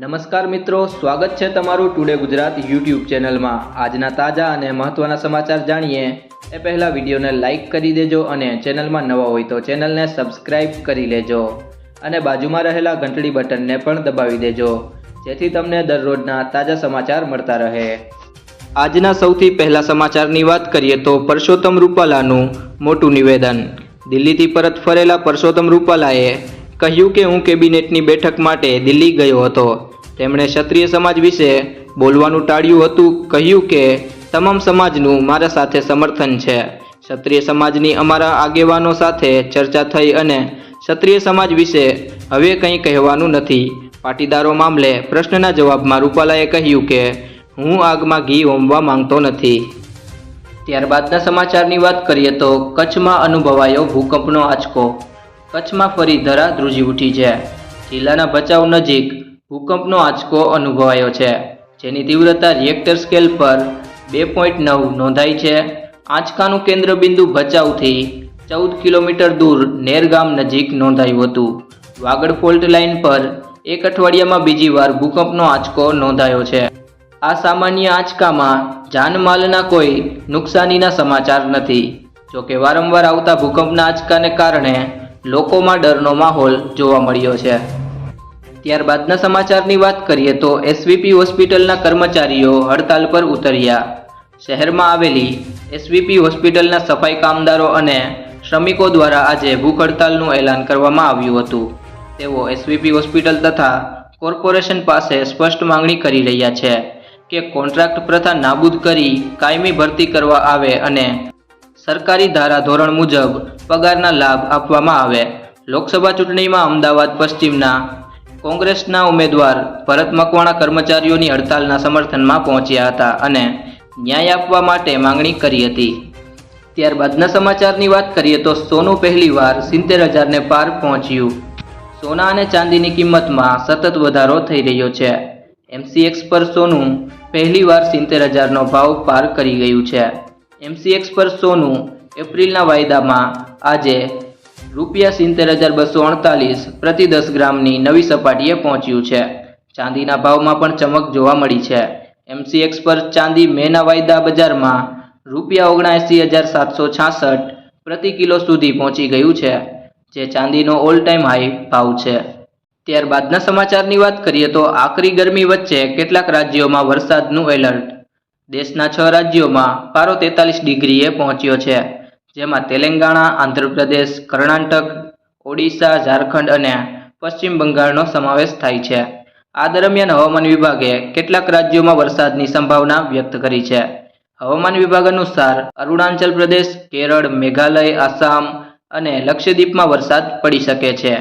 નમસ્કાર મિત્રો, સ્વાગત છે તમારું ટુડે ગુજરાત યુટ્યુબ ચેનલમાં. આજના તાજા અને મહત્ત્વના સમાચાર જાણીએ. એ પહેલાં વિડીયોને લાઇક કરી દેજો અને ચેનલમાં નવા હોય તો ચેનલને સબસ્ક્રાઇબ કરી લેજો. અને બાજુમાં રહેલા ઘંટડી બટનને પણ દબાવી દેજો, જેથી તમને દરરોજના તાજા સમાચાર મળતા રહે. આજના સૌથી પહેલા સમાચારની વાત કરીએ તો પરસોત્તમ રૂપાલાનું મોટું નિવેદન. દિલ્હીથી પરત ફરેલા પરસોત્તમ રૂપાલાએ કહ્યું કે હું કેબિનેટની બેઠક માટે દિલ્હી ગયો હતો. તેમણે ક્ષત્રિય સમાજ વિશે બોલવાનું ટાળ્યું હતું, કહ્યું કે તમામ સમાજનું મારા સાથે સમર્થન છે. ક્ષત્રિય સમાજની અમારા આગેવાનો સાથે ચર્ચા થઈ અને ક્ષત્રિય સમાજ વિશે હવે કંઈ કહેવાનું નથી. પાટીદારો મામલે પ્રશ્નના જવાબમાં રૂપાલાએ કહ્યું કે હું આગમાં ઘી હોમવા માંગતો નથી. ત્યારબાદના સમાચારની વાત કરીએ તો કચ્છમાં અનુભવાયો ભૂકંપનો આંચકો. કચ્છમાં ફરી ધરા ધ્રુજી ઉઠી છે. જિલ્લાના ભચાઉ નજીક ભૂકંપનો આંચકો અનુભવાયો છે, જેની તીવ્રતા રિએક્ટર સ્કેલ પર બે પોઈન્ટ નવ નોંધાઈ છે. આંચકાનું કેન્દ્રબિંદુ ભચાઉથી ચૌદ કિલોમીટર દૂર નેરગામ નજીક નોંધાયું હતું. વાગડ ફોલ્ટ લાઇન પર એક અઠવાડિયામાં બીજી વાર ભૂકંપનો આંચકો નોંધાયો છે. આ સામાન્ય આંચકામાં જાનમાલના કોઈ નુકસાનીના સમાચાર નથી. જોકે વારંવાર આવતા ભૂકંપના આંચકાને કારણે લોકોમાં ડરનો માહોલ જોવા મળ્યો છે. ત્યારબાદના સમાચારની વાત કરીએ તો એસવીપી હોસ્પિટલના કર્મચારીઓ હડતાલ પર ઉતર્યા. શહેરમાં આવેલી એસવીપી હોસ્પિટલના સફાઈ કામદારો અને શ્રમિકો દ્વારા આજે ભૂખ હડતાલનું એલાન કરવામાં આવ્યું હતું. તેઓ એસવીપી હોસ્પિટલ તથા કોર્પોરેશન પાસે સ્પષ્ટ માંગણી કરી રહ્યા છે કે કોન્ટ્રાક્ટ પ્રથા નાબૂદ કરી કાયમી ભરતી કરવા આવે અને સરકારી ધારા ધોરણ મુજબ પગારના લાભ આપવામાં આવે. લોકસભા ચૂંટણીમાં અમદાવાદ પશ્ચિમના કોંગ્રેસના ઉમેદવાર ભરત મકવાણા કર્મચારીઓની હડતાલના સમર્થનમાં પહોંચ્યા હતા અને ન્યાય આપવા માટે માંગણી કરી હતી. ત્યારબાદના સમાચારની વાત કરીએ તો સોનું પહેલીવાર સિત્તેર હજારને પાર પહોંચ્યું. સોના અને ચાંદીની કિંમતમાં સતત વધારો થઈ રહ્યો છે. એમસીએક્સ પર સોનું પહેલીવાર સિત્તેર હજારનો ભાવ પાર કરી ગયું છે. એમસીએક્સ પર સોનું એપ્રિલના વાયદામાં આજે રૂપિયા સિત્તેર હજાર બસો અડતાલીસ પ્રતિ દસ ગ્રામની નવી સપાટીએ પહોંચ્યું છે. ચાંદીના ભાવમાં પણ ચમક જોવા મળી છે. એમસીએક્સ પર ચાંદી મેના વાયદા બજારમાં રૂપિયા ઓગણસી હજાર સાતસો છાસઠ પ્રતિ કિલો સુધી પહોંચી ગયું છે, જે ચાંદીનો ઓલ ટાઈમ હાઈ ભાવ છે. ત્યારબાદના સમાચારની વાત કરીએ તો આકરી ગરમી વચ્ચે કેટલાક રાજ્યોમાં વરસાદનું એલર્ટ દેશના છ રાજ્યોમાં પારો તેતાલીસ ડિગ્રીએ પહોંચ્યો છે. જેમાં તેલંગાણા, આંધ્રપ્રદેશ, કર્ણાટક, ઓડિશા, ઝારખંડ અને પશ્ચિમ બંગાળનો સમાવેશ થાય છે. આ દરમિયાન હવામાન વિભાગે કેટલાક રાજ્યોમાં વરસાદની સંભાવના વ્યક્ત કરી છે. હવામાન વિભાગ અનુસાર અરુણાચલ પ્રદેશ, કેરળ, મેઘાલય, આસામ અને લક્ષદ્વીપમાં વરસાદ પડી શકે છે.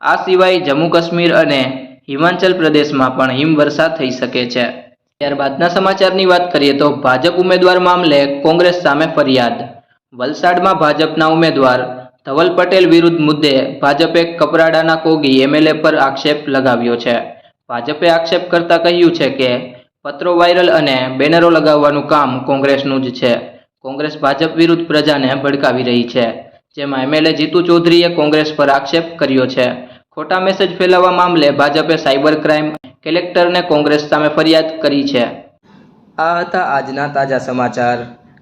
આ સિવાય જમ્મુ કાશ્મીર અને હિમાચલ પ્રદેશમાં પણ હિમવર્ષા થઈ શકે છે. ત્યારબાદના સમાચારની વાત કરીએ તો ભાજપ ઉમેદવાર મામલે કોંગ્રેસ સામે ફરિયાદ. વલસાડમાં ભાજપના ઉમેદવાર ધવલ પટેલ વિરુદ્ધ મુદ્દે ભાજપે કપરાડાના કોગી એમએલએ પર આક્ષેપ લગાવ્યો છે. ભાજપે આક્ષેપ કરતા કહ્યું છે કે, પત્રો વાયરલ અને બેનરો લગાવવાનું કામ કોંગ્રેસનું જ છે. કોંગ્રેસ ભાજપ વિરુદ્ધ પ્રજાને ભડકાવી રહી છે. જેમાં એમએલએ જીતુ ચૌધરીએ કોંગ્રેસ પર આક્ષેપ કર્યો છે. ખોટા મેસેજ ફેલાવવા મામલે ભાજપે સાયબર ક્રાઇમ કલેક્ટરને કોંગ્રેસ સામે ફરિયાદ કરી છે. આ હતા આજના તાજા સમાચાર.